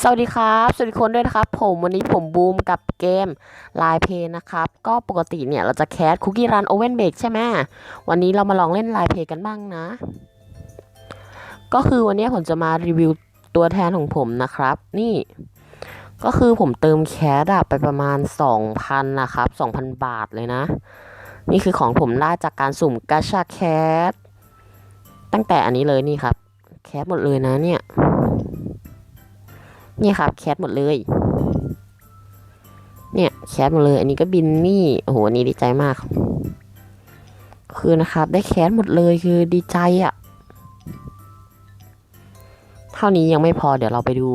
สวัสดีครับ สวัสดีคนด้วยนะครับ ผมวันนี้ผมบูมกับเกมลายเพย์นะครับ ก็ปกติเนี่ยเราจะแคสคุกกี้รันโอเว่นเบกใช่ไหมวันนี้เรามาลองเล่นลายเพย์กันบ้างนะ ก็คือวันนี้ผมจะมารีวิวตัวแทนของผมนะครับ นี่ ก็คือผมเติมแคสอะไปประมาณ 2,000 นะครับ 2,000 บาทเลยนะ นี่คือของผมได้จากการสุ่มกาชาแคสตั้งแต่อันนี้เลยนี่ครับ แคสหมดเลยนะเนี่ย นี่ครับแคทหมดเลย เนี่ยแคทหมดเลย อันนี้ก็บินนี่โอ้โหนี้ดีใจมาก คือนะครับ ได้แคทหมดเลยคือดีใจอะ่ะ เท่านี้ยังไม่พอเดี๋ยวเราไปดู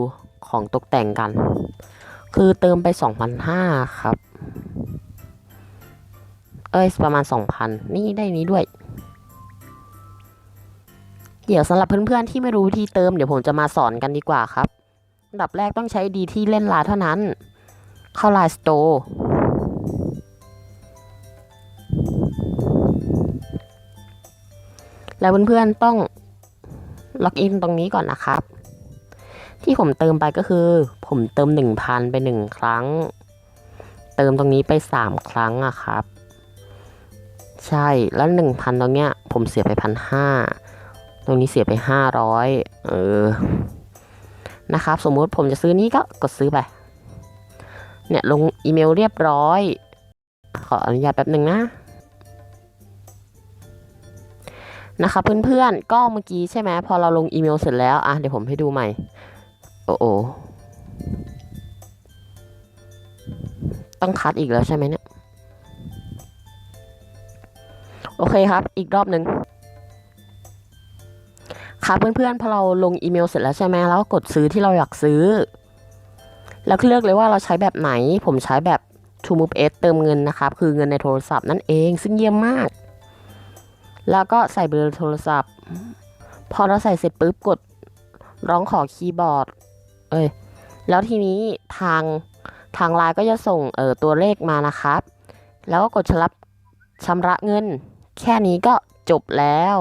ของตกแต่งกัน คือเติมไปสองพันห้าครับ เอ้ยประมาณสองพันนี่ได้นี้ด้วยเดี๋ยวสำหรับเพื่อนๆที่ไม่รู้วิธีเติมเดี๋ยวผมจะมาสอนกันดีกว่าครับ อันดับแรกต้องใช้ดีที่เล่นลน์เท่านั้น เข้าไลน์สโตร์แล้วเพื่อนๆต้องล็อกอินตรงนี้ก่อนนะครับ ที่ผมเติมไปก็คือ ผมเติมหนึ่งพันไปหนึ่งครั้ง เติมตรงนี้ไปสามครั้งอะครับ ใช่แล้วหนึ่งพันตรงเนี้ย ผมเสียไปพันห้าตรงนี้เสียไปห้าร้อยเออ นะครับ สมมุติผมจะซื้อนี้ก็กดซื้อไป เนี่ยลงอีเมลเรียบร้อย ขออนุญาตแป๊บหนึ่งนะนะครับเพื่อนๆก็เมื่อกี้ใช่ไหมพอเราลงอีเมลเสร็จแล้วอะเดี๋ยวผมให้ดูใหม่ โอ้โอต้องคัดอีกแล้วใช่ไหมเนี่ย โอเคครับ อีกรอบหนึ่ง เพื่อนๆพอเราลงอีเมลเสร็จแล้วใช่ไหมแล้วก็กดซื้อที่เราอยากซื้อ แล้วเลือกเลยว่าเราใช้แบบไหน ผมใช้แบบ To Move S เติมเงินนะครับ คือเงินในโทรศัพท์นั่นเองซึ่งเยี่ยมมาก แล้วก็ใส่เบอร์โทรศัพท์ พอเราใส่เสร็จปุ๊บกดร้องขอคีย์บอร์ด เอ้ยแล้วทีนี้ทางทางไลน์ก็จะส่งเออตัวเลขมานะครับ แล้วก็กดชำระชำระเงิน แค่นี้ก็จบแล้ว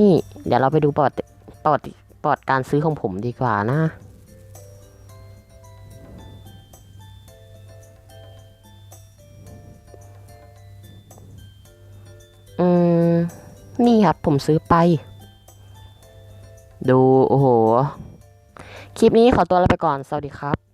นี่ เดี๋ยวเราไปดูประวัติประวัติประวัติการซื้อของผมดีกว่านะอืมนี่ครับผมซื้อไป ดู โอ้โห คลิปนี้ขอตัวลาไปก่อน สวัสดีครับ